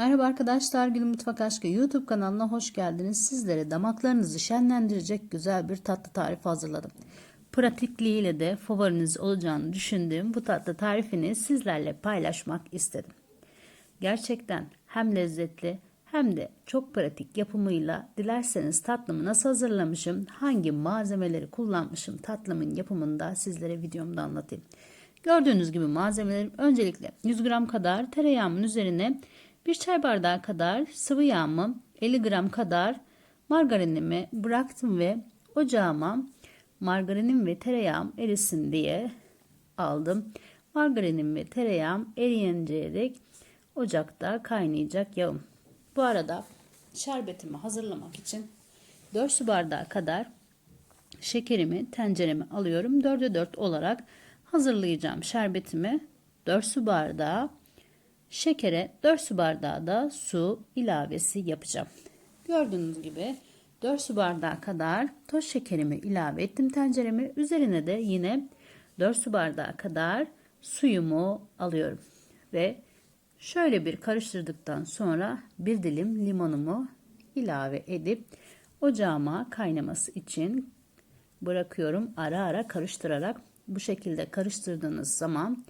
Merhaba arkadaşlar, Gül Mutfak Aşkı YouTube kanalına hoş geldiniz. Sizlere damaklarınızı şenlendirecek güzel bir tatlı tarifi hazırladım. Pratikliğiyle de favoriniz olacağını düşündüğüm bu tatlı tarifini sizlerle paylaşmak istedim. Gerçekten hem lezzetli hem de çok pratik yapımıyla dilerseniz tatlımı nasıl hazırlamışım, hangi malzemeleri kullanmışım tatlımın yapımında sizlere videomda anlatayım. Gördüğünüz gibi malzemelerim öncelikle 100 gram kadar tereyağımın üzerine 1 çay bardağı kadar sıvı yağımı 50 gram kadar margarinimi bıraktım ve ocağıma margarinim ve tereyağım erisin diye aldım. Margarinim ve tereyağım eriyinceye dek ocakta kaynayacak yağım. Bu arada şerbetimi hazırlamak için 4 su bardağı kadar şekerimi tencereme alıyorum. 4'e 4 olarak hazırlayacağım şerbetimi 4 su bardağı şekere 4 su bardağı da su ilavesi yapacağım. Gördüğünüz gibi 4 su bardağı kadar toz şekerimi ilave ettim tencereme. Üzerine de yine 4 su bardağı kadar suyumu alıyorum. Ve şöyle bir karıştırdıktan sonra bir dilim limonumu ilave edip ocağıma kaynaması için bırakıyorum. Ara ara karıştırarak bu şekilde karıştırdığınız zaman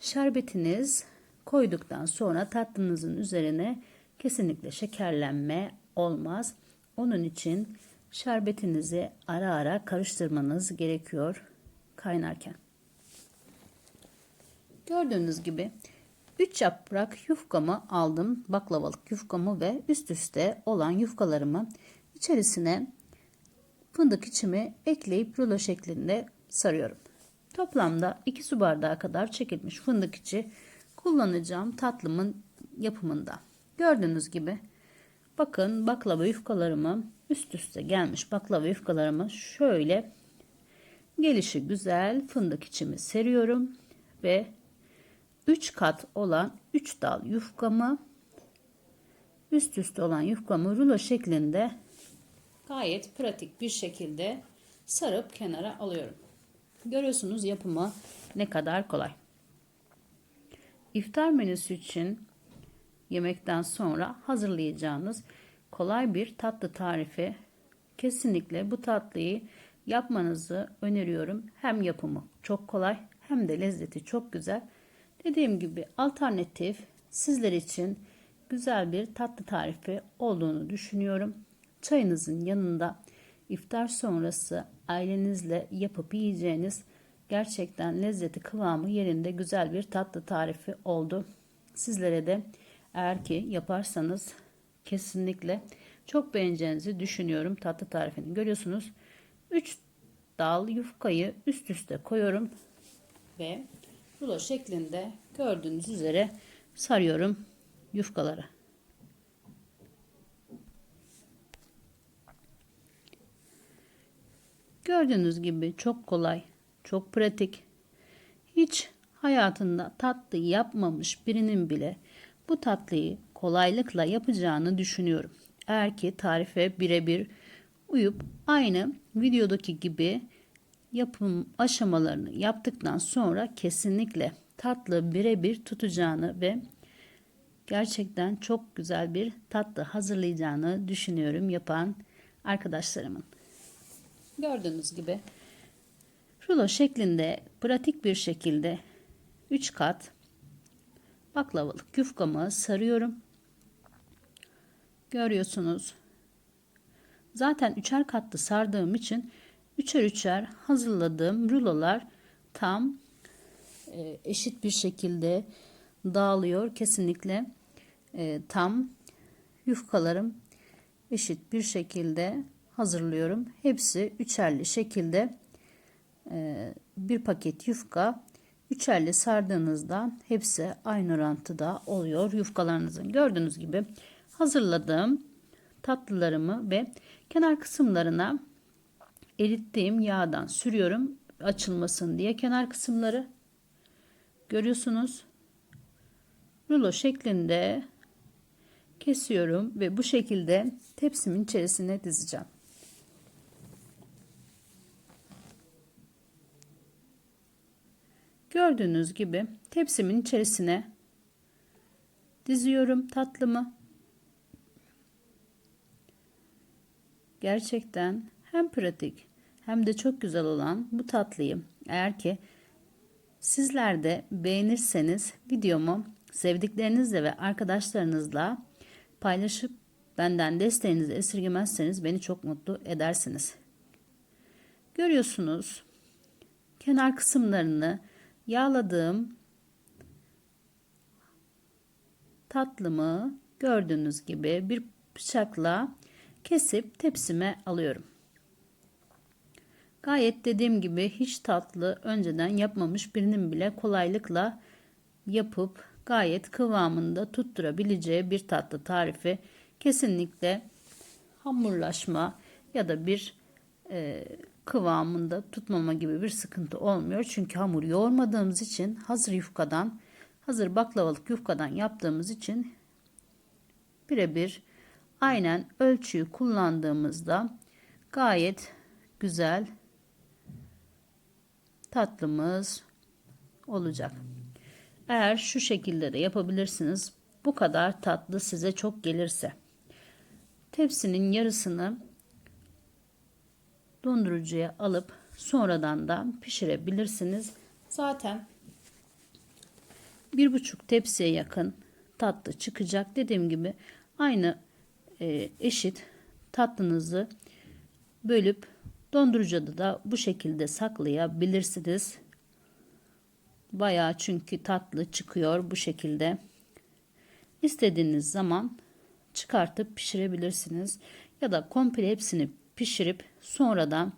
şerbetiniz koyduktan sonra tatlınızın üzerine kesinlikle şekerlenme olmaz. Onun için şerbetinizi ara ara karıştırmanız gerekiyor kaynarken. Gördüğünüz gibi 3 yaprak yufkamı aldım. Baklavalık yufkamı ve üst üste olan yufkalarımı içerisine fındık içimi ekleyip rulo şeklinde sarıyorum. Toplamda 2 su bardağı kadar çekilmiş fındık içi kullanacağım tatlımın yapımında. Gördüğünüz gibi bakın baklava yufkalarımı üst üste gelmiş baklava yufkalarımı şöyle gelişi güzel fındık içimi seriyorum ve 3 kat olan 3 dal yufkamı üst üste olan yufkamı rulo şeklinde gayet pratik bir şekilde sarıp kenara alıyorum. Görüyorsunuz yapımı ne kadar kolay. İftar menüsü için yemekten sonra hazırlayacağınız kolay bir tatlı tarifi. Kesinlikle bu tatlıyı yapmanızı öneriyorum. Hem yapımı çok kolay hem de lezzeti çok güzel. Dediğim gibi alternatif sizler için güzel bir tatlı tarifi olduğunu düşünüyorum. Çayınızın yanında iftar sonrası ailenizle yapıp yiyeceğiniz gerçekten lezzeti kıvamı yerinde güzel bir tatlı tarifi oldu. Sizlere de eğer ki yaparsanız kesinlikle çok beğeneceğinizi düşünüyorum tatlı tarifini. Görüyorsunuz 3 dal yufkayı üst üste koyuyorum ve rulo şeklinde gördüğünüz üzere sarıyorum yufkaları. Gördüğünüz gibi çok kolay, çok pratik. Hiç hayatında tatlı yapmamış birinin bile bu tatlıyı kolaylıkla yapacağını düşünüyorum. Eğer ki tarife birebir uyup aynı videodaki gibi yapım aşamalarını yaptıktan sonra kesinlikle tatlı birebir tutacağını ve gerçekten çok güzel bir tatlı hazırlayacağını düşünüyorum yapan arkadaşlarımın. Gördüğünüz gibi rulo şeklinde pratik bir şekilde 3 kat baklavalık yufkamı sarıyorum. Görüyorsunuz. Zaten üçer katlı sardığım için üçer üçer hazırladığım rulolar tam e, eşit bir şekilde dağılıyor. Kesinlikle e, tam yufkalarım eşit bir şekilde hazırlıyorum. Hepsi üçerli şekilde bir paket yufka üçerli sardığınızda hepsi aynı orantıda oluyor yufkalarınızın. Gördüğünüz gibi hazırladığım tatlılarımı ve kenar kısımlarına erittiğim yağdan sürüyorum açılmasın diye kenar kısımları görüyorsunuz rulo şeklinde kesiyorum ve bu şekilde tepsimin içerisine dizeceğim. Gördüğünüz gibi tepsimin içerisine diziyorum tatlımı. Gerçekten hem pratik hem de çok güzel olan bu tatlıyı eğer ki sizler de beğenirseniz videomu sevdiklerinizle ve arkadaşlarınızla paylaşıp benden desteğinizi esirgemezseniz beni çok mutlu edersiniz. Görüyorsunuz kenar kısımlarını yağladığım tatlımı gördüğünüz gibi bir bıçakla kesip tepsime alıyorum. Gayet dediğim gibi hiç tatlı önceden yapmamış birinin bile kolaylıkla yapıp gayet kıvamında tutturabileceği bir tatlı tarifi kesinlikle hamurlaşma ya da bir e, kıvamında tutmama gibi bir sıkıntı olmuyor. Çünkü hamur yoğurmadığımız için hazır yufkadan hazır baklavalık yufkadan yaptığımız için birebir aynen ölçüyü kullandığımızda gayet güzel tatlımız olacak. Eğer şu şekilde de yapabilirsiniz. Bu kadar tatlı size çok gelirse. Tepsinin yarısını dondurucuya alıp sonradan da pişirebilirsiniz. Zaten bir buçuk tepsiye yakın tatlı çıkacak. Dediğim gibi aynı e, eşit tatlınızı bölüp dondurucuda da bu şekilde saklayabilirsiniz. Bayağı çünkü tatlı çıkıyor bu şekilde. İstediğiniz zaman çıkartıp pişirebilirsiniz. Ya da komple hepsini pişirip sonradan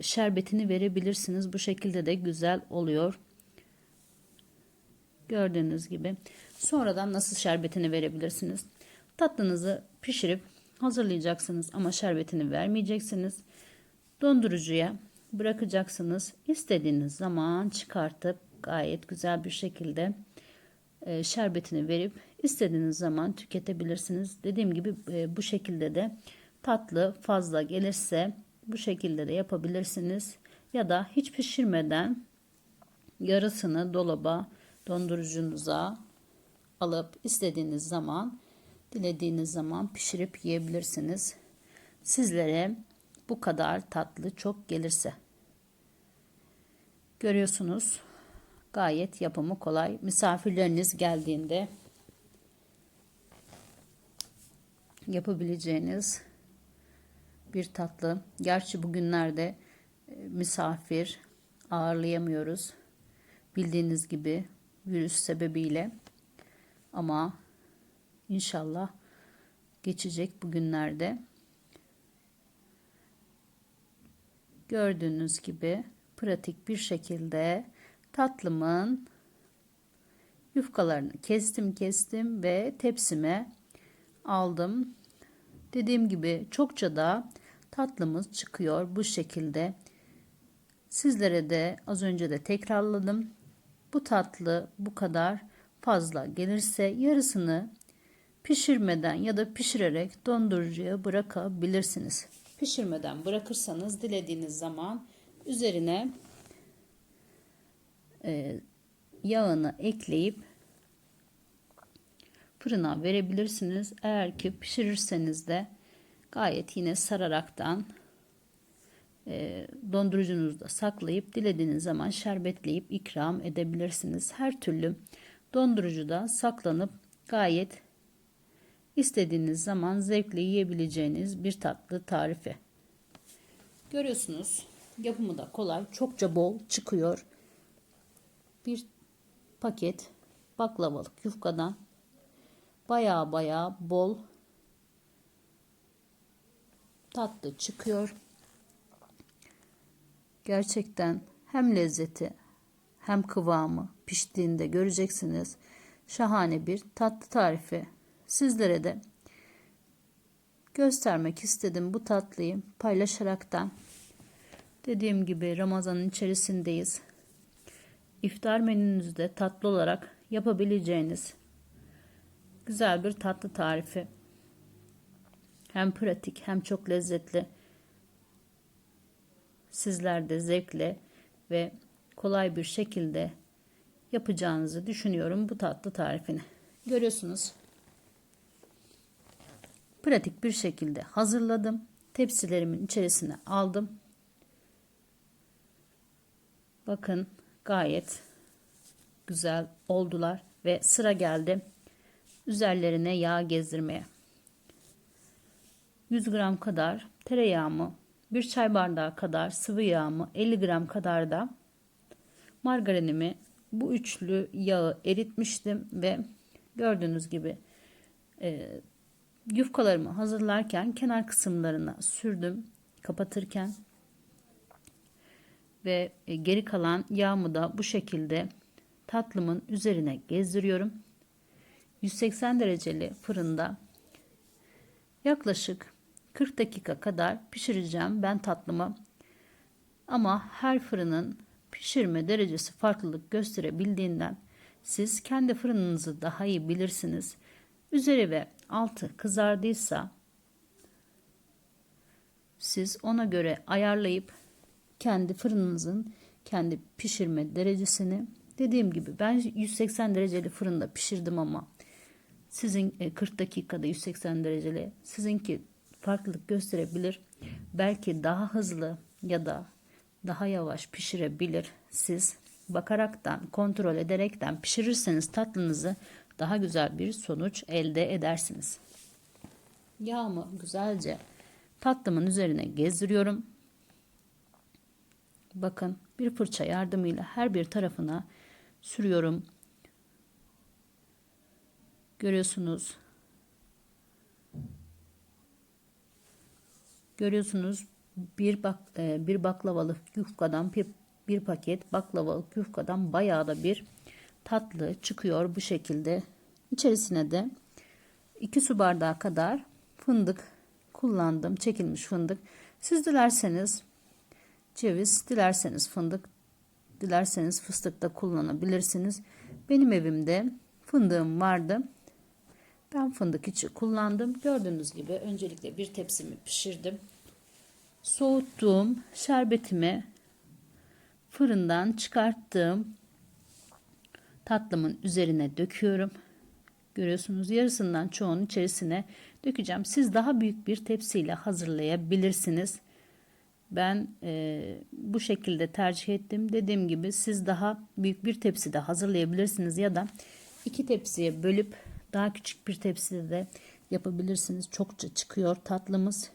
şerbetini verebilirsiniz. Bu şekilde de güzel oluyor. Gördüğünüz gibi. Sonradan nasıl şerbetini verebilirsiniz? Tatlınızı pişirip hazırlayacaksınız ama şerbetini vermeyeceksiniz. Dondurucuya bırakacaksınız. İstediğiniz zaman çıkartıp gayet güzel bir şekilde e, şerbetini verip istediğiniz zaman tüketebilirsiniz. Dediğim gibi e, bu şekilde de tatlı fazla gelirse bu şekilde de yapabilirsiniz. Ya da hiç pişirmeden yarısını dolaba dondurucunuza alıp istediğiniz zaman dilediğiniz zaman pişirip yiyebilirsiniz. Sizlere bu kadar tatlı çok gelirse. Görüyorsunuz gayet yapımı kolay. Misafirleriniz geldiğinde yapabileceğiniz bir tatlı. Gerçi bugünlerde e, misafir ağırlayamıyoruz. Bildiğiniz gibi virüs sebebiyle ama inşallah geçecek bugünlerde. Gördüğünüz gibi pratik bir şekilde tatlımın yufkalarını kestim kestim ve tepsime aldım. Dediğim gibi çokça da tatlımız çıkıyor bu şekilde. Sizlere de az önce de tekrarladım. Bu tatlı bu kadar fazla gelirse yarısını pişirmeden ya da pişirerek dondurucuya bırakabilirsiniz. Pişirmeden bırakırsanız dilediğiniz zaman üzerine e, yağını ekleyip fırına verebilirsiniz. Eğer ki pişirirseniz de gayet yine sararaktan e, dondurucunuzda saklayıp dilediğiniz zaman şerbetleyip ikram edebilirsiniz. Her türlü dondurucuda saklanıp gayet istediğiniz zaman zevkle yiyebileceğiniz bir tatlı tarifi. Görüyorsunuz yapımı da kolay, çokça bol çıkıyor. Bir paket baklavalık yufkadan baya baya bol tatlı çıkıyor. Gerçekten hem lezzeti hem kıvamı piştiğinde göreceksiniz. Şahane bir tatlı tarifi. Sizlere de göstermek istedim bu tatlıyı paylaşaraktan. Dediğim gibi Ramazan'ın içerisindeyiz. İftar menünüzde tatlı olarak yapabileceğiniz güzel bir tatlı tarifi. Hem pratik hem çok lezzetli. Sizler de zevkle ve kolay bir şekilde yapacağınızı düşünüyorum bu tatlı tarifini. Görüyorsunuz. Pratik bir şekilde hazırladım. Tepsilerimin içerisine aldım. Bakın gayet güzel oldular ve sıra geldi üzerlerine yağ gezdirmeye. 100 gram kadar tereyağımı, 1 çay bardağı kadar sıvı yağımı, 50 gram kadar da margarinimi bu üçlü yağı eritmiştim ve gördüğünüz gibi e, yufkalarımı hazırlarken kenar kısımlarına sürdüm kapatırken ve e, geri kalan yağımı da bu şekilde tatlımın üzerine gezdiriyorum. 180 dereceli fırında yaklaşık 40 dakika kadar pişireceğim ben tatlımı. Ama her fırının pişirme derecesi farklılık gösterebildiğinden siz kendi fırınınızı daha iyi bilirsiniz. Üzeri ve altı kızardıysa siz ona göre ayarlayıp kendi fırınınızın kendi pişirme derecesini dediğim gibi ben 180 dereceli fırında pişirdim ama sizin 40 e, dakikada 180 dereceli sizinki farklılık gösterebilir. Belki daha hızlı ya da daha yavaş pişirebilir. Siz bakaraktan, kontrol ederekten pişirirseniz tatlınızı daha güzel bir sonuç elde edersiniz. Yağımı güzelce tatlımın üzerine gezdiriyorum. Bakın bir fırça yardımıyla her bir tarafına sürüyorum. Görüyorsunuz. Görüyorsunuz bir bak e, bir baklavalık yufkadan bir, bir paket baklavalık yufkadan bayağı da bir tatlı çıkıyor bu şekilde. İçerisine de 2 su bardağı kadar fındık kullandım. Çekilmiş fındık. Siz dilerseniz ceviz, dilerseniz fındık, dilerseniz fıstık da kullanabilirsiniz. Benim evimde fındığım vardı. Ben fındık içi kullandım. Gördüğünüz gibi öncelikle bir tepsimi pişirdim. Soğuttuğum şerbetimi fırından çıkarttığım tatlımın üzerine döküyorum. Görüyorsunuz yarısından çoğunun içerisine dökeceğim. Siz daha büyük bir tepsiyle hazırlayabilirsiniz. Ben e, bu şekilde tercih ettim. Dediğim gibi siz daha büyük bir tepside hazırlayabilirsiniz ya da iki tepsiye bölüp daha küçük bir tepside de yapabilirsiniz. Çokça çıkıyor tatlımız.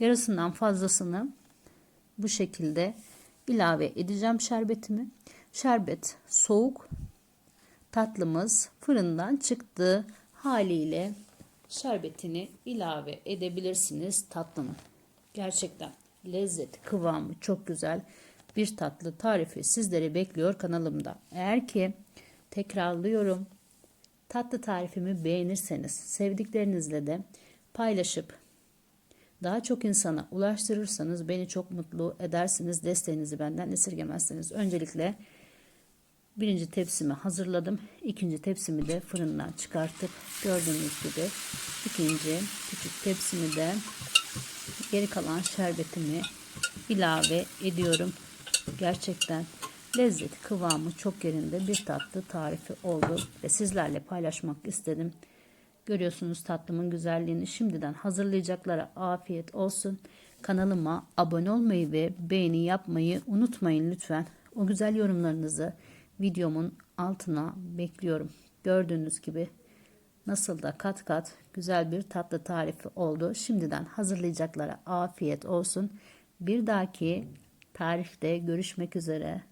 Yarısından fazlasını bu şekilde ilave edeceğim şerbetimi. Şerbet soğuk. Tatlımız fırından çıktı haliyle şerbetini ilave edebilirsiniz tatlının. Gerçekten lezzet, kıvamı çok güzel bir tatlı tarifi sizleri bekliyor kanalımda. Eğer ki tekrarlıyorum Tatlı tarifimi beğenirseniz sevdiklerinizle de paylaşıp daha çok insana ulaştırırsanız beni çok mutlu edersiniz. Desteğinizi benden esirgemezseniz. Öncelikle birinci tepsimi hazırladım. İkinci tepsimi de fırından çıkartıp gördüğünüz gibi ikinci küçük tepsimi de geri kalan şerbetimi ilave ediyorum. Gerçekten lezzeti, kıvamı çok yerinde bir tatlı tarifi oldu ve sizlerle paylaşmak istedim. Görüyorsunuz tatlımın güzelliğini şimdiden hazırlayacaklara afiyet olsun. Kanalıma abone olmayı ve beğeni yapmayı unutmayın lütfen. O güzel yorumlarınızı videomun altına bekliyorum. Gördüğünüz gibi nasıl da kat kat güzel bir tatlı tarifi oldu. Şimdiden hazırlayacaklara afiyet olsun. Bir dahaki tarifte görüşmek üzere.